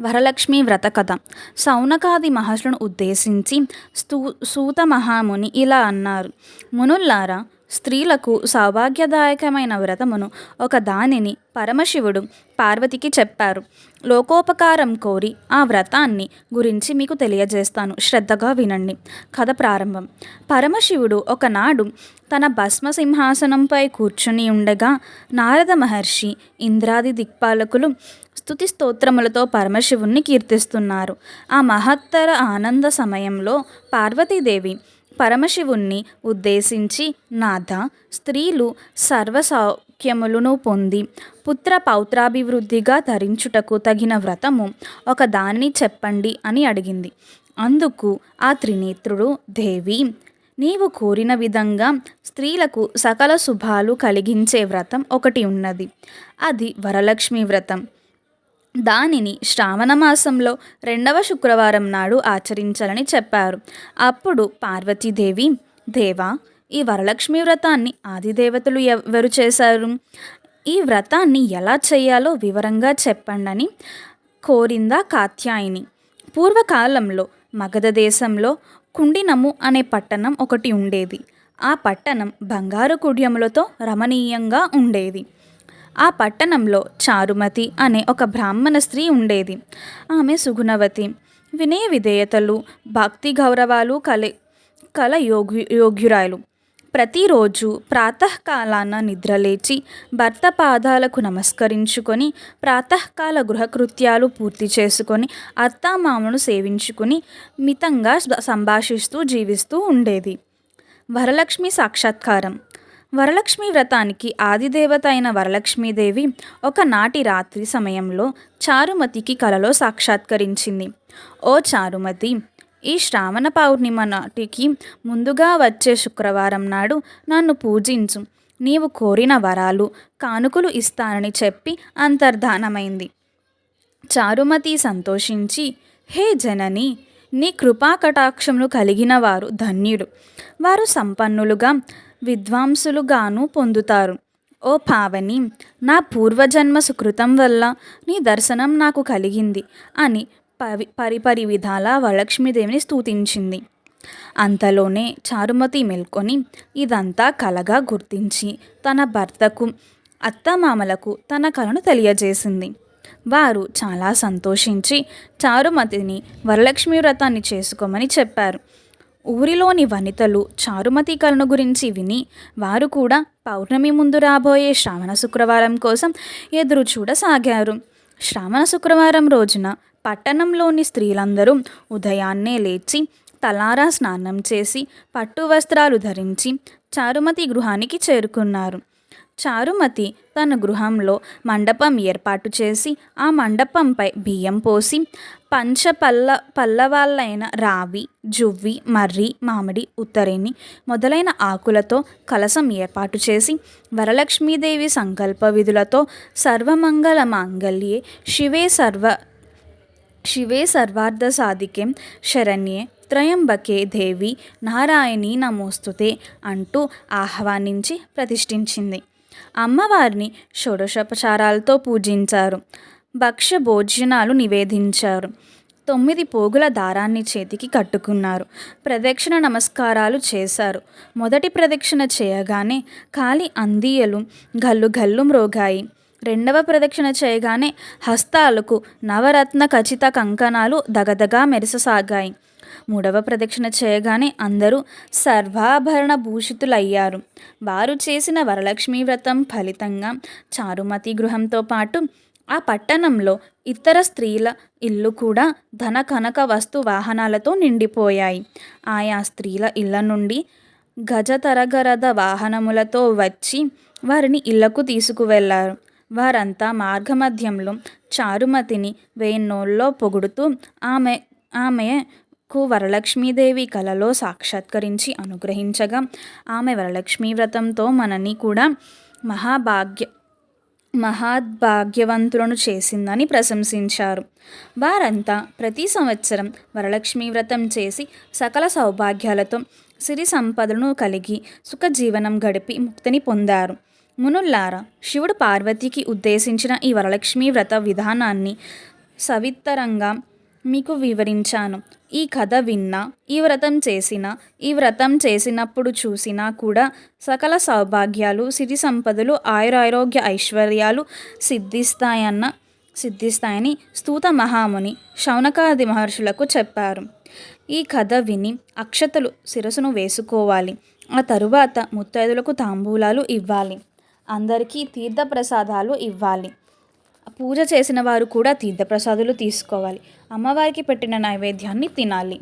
వరలక్ష్మి వ్రత కథ. సౌనకాది మహర్షులను ఉద్దేశించి స్తూ సూత మహాముని ఇలా అన్నారు. మునుల్లారా స్త్రీలకు సౌభాగ్యదాయకమైన వ్రతమును ఒక దానిని పరమశివుడు పార్వతికి చెప్పారు. లోకోపకారం కోరి ఆ వ్రతాన్ని గురించి మీకు తెలియజేస్తాను. శ్రద్ధగా వినండి. కథ ప్రారంభం. పరమశివుడు ఒకనాడు తన భస్మ సింహాసనంపై కూర్చుని ఉండగా నారద మహర్షి ఇంద్రాది దిక్పాలకులు స్థుతి స్తోత్రములతో పరమశివుణ్ణి కీర్తిస్తున్నారు. ఆ మహత్తర ఆనంద సమయంలో పార్వతీదేవి పరమశివుణ్ణి ఉద్దేశించి నాథ స్త్రీలు సర్వ సౌఖ్యములను పొంది పుత్ర పౌత్రాభివృద్ధిగా ధరించుటకు తగిన వ్రతము ఒక దానిని చెప్పండి అని అడిగింది. అందుకు ఆ త్రినేత్రుడు దేవి నీవు కోరిన విధంగా స్త్రీలకు సకల శుభాలు కలిగించే వ్రతం ఒకటి ఉన్నది. అది వరలక్ష్మి వ్రతం. దానిని శ్రావణ మాసంలో రెండవ శుక్రవారం నాడు ఆచరించాలని చెప్పారు. అప్పుడు పార్వతీదేవి దేవా ఈ వరలక్ష్మి వ్రతాన్ని ఆదిదేవతలు ఎవరు చేశారు? ఈ వ్రతాన్ని ఎలా చేయాలో వివరంగా చెప్పండని కోరిందా కాత్యాయిని. పూర్వకాలంలో మగధ దేశంలో కుండినము అనే పట్టణం ఒకటి ఉండేది. ఆ పట్టణం బంగారు కుడ్యములతో రమణీయంగా ఉండేది. ఆ పట్టణంలో చారుమతి అనే ఒక బ్రాహ్మణ స్త్రీ ఉండేది. ఆమె సుగుణవతి. వినయ విధేయతలు భక్తి గౌరవాలు కలె కల యోగ్యు యోగ్యురాయలు ప్రతిరోజు ప్రాతకాలాన నిద్రలేచి భర్త పాదాలకు నమస్కరించుకొని ప్రాతకాల గృహకృత్యాలు పూర్తి చేసుకొని అత్తామామను సేవించుకొని మితంగా సంభాషిస్తూ జీవిస్తూ ఉండేది. వరలక్ష్మి సాక్షాత్కారం. వరలక్ష్మి వ్రతానికి ఆదిదేవత అయిన వరలక్ష్మీదేవి ఒకనాటి రాత్రి సమయంలో చారుమతికి కలలో సాక్షాత్కరించింది. ఓ చారుమతి ఈ శ్రావణ పౌర్ణిమ నాటికి ముందుగా వచ్చే శుక్రవారం నాడు నన్ను పూజించు. నీవు కోరిన వరాలు కానుకలు ఇస్తానని చెప్పి అంతర్ధానమైంది చారుమతి సంతోషించి హే జనని నీ కృపా కటాక్షములు కలిగిన వారు ధన్యుడు వారు సంపన్నులుగా విద్వాంసులుగాను పొందుతారు. ఓ పావని నా పూర్వజన్మ సుకృతం వల్ల నీ దర్శనం నాకు కలిగింది అని పవి పరిపరి విధాల వరలక్ష్మీదేవిని స్థూతించింది అంతలోనే చారుమతి మేల్కొని ఇదంతా కలగా గుర్తించి తన భర్తకు అత్తమామలకు తన కలను తెలియజేసింది. వారు చాలా సంతోషించి చారుమతిని వరలక్ష్మి వ్రతాన్ని చేసుకోమని చెప్పారు. ఊరిలోని వనితలు చారుమతి కలను గురించి విని వారు కూడా పౌర్ణమి ముందు రాబోయే శ్రావణ శుక్రవారం కోసం ఎదురు చూడసాగారు. శ్రావణ శుక్రవారం రోజున పట్టణంలోని స్త్రీలందరూ ఉదయాన్నే లేచి తలారా స్నానం చేసి పట్టు వస్త్రాలు ధరించి చారుమతి గృహానికి చేరుకున్నారు. చారుమతి తన గృహంలో మండపం ఏర్పాటు చేసి ఆ మండపంపై బియ్యం పోసి పంచ పల్ల పల్లవాళ్ళైన రావి జువ్వి మర్రి మామిడి ఉత్తరేణి మొదలైన ఆకులతో కలసం ఏర్పాటు చేసి వరలక్ష్మీదేవి సంకల్ప విధులతో సర్వమంగళ మాంగళ్యే శివే సర్వ శివే సర్వార్థ సాధికే శరణ్యే త్రయంబకే దేవి నారాయణి నమోస్తుతే అంటూ ఆహ్వానించి ప్రతిష్ఠించింది. అమ్మవారిని షోడశోపచారాలతో పూజించారు. భక్ష్య భోజనాలు నివేదించారు. తొమ్మిది పోగుల దారాన్ని చేతికి కట్టుకున్నారు. ప్రదక్షిణ నమస్కారాలు చేశారు. మొదటి ప్రదక్షిణ చేయగానే కాలి అందియలు గల్లు గల్లు మ్రోగాయి రెండవ ప్రదక్షిణ చేయగానే హస్తాలకు నవరత్న ఖచ్చిత కంకణాలు దగదగా మెరిససాగాయి. మూడవ ప్రదక్షిణ చేయగానే అందరూ సర్వాభరణ భూషితులయ్యారు వారు చేసిన వరలక్ష్మి వ్రతం ఫలితంగా చారుమతి గృహంతో పాటు ఆ పట్టణంలో ఇతర స్త్రీల ఇల్లు కూడా ధన కనక వస్తు వాహనాలతో నిండిపోయాయి. ఆయా స్త్రీల ఇళ్ళ నుండి గజతరగరద వాహనములతో వచ్చి వారిని ఇళ్ళకు తీసుకువెళ్ళారు. వారంతా మార్గమధ్యంలో చారుమతిని వేన్నోల్లో పొగుడుతూ ఆమె ఆమె కు వరలక్ష్మీదేవి కలలో సాక్షాత్కరించి అనుగ్రహించగా ఆమె వరలక్ష్మీ వ్రతంతో మనని కూడా మహాభాగ్య మహాభాగ్యవంతులను చేసిందని ప్రశంసించారు. వారంతా ప్రతి సంవత్సరం వరలక్ష్మి వ్రతం చేసి సకల సౌభాగ్యాలతో సిరి సంపదలను కలిగి సుఖజీవనం గడిపి ముక్తిని పొందారు. మునుల్లారా శివుడు పార్వతికి ఉద్దేశించిన ఈ వరలక్ష్మి వ్రత విధానాన్ని సవిత్తరంగా మీకు వివరించాను. ఈ కథ విన్నా ఈ వ్రతం చేసిన ఈ వ్రతం చేసినప్పుడు చూసినా కూడా సకల సౌభాగ్యాలు సిరి సంపదలు ఆయురారోగ్య ఐశ్వర్యాలు సిద్ధిస్తాయన్న సిద్ధిస్తాయని స్థూత మహాముని శౌనకాది మహర్షులకు చెప్పారు. ఈ కథ విని అక్షతలు శిరసును వేసుకోవాలి. ఆ తరువాత ముత్తైదులకు తాంబూలాలు ఇవ్వాలి. అందరికీ తీర్థప్రసాదాలు ఇవ్వాలి. పూజ చేసిన వారు కూడా తీర్థప్రసాదులు తీసుకోవాలి. అమ్మవారికి పెట్టిన నైవేద్యాన్ని తినాలి.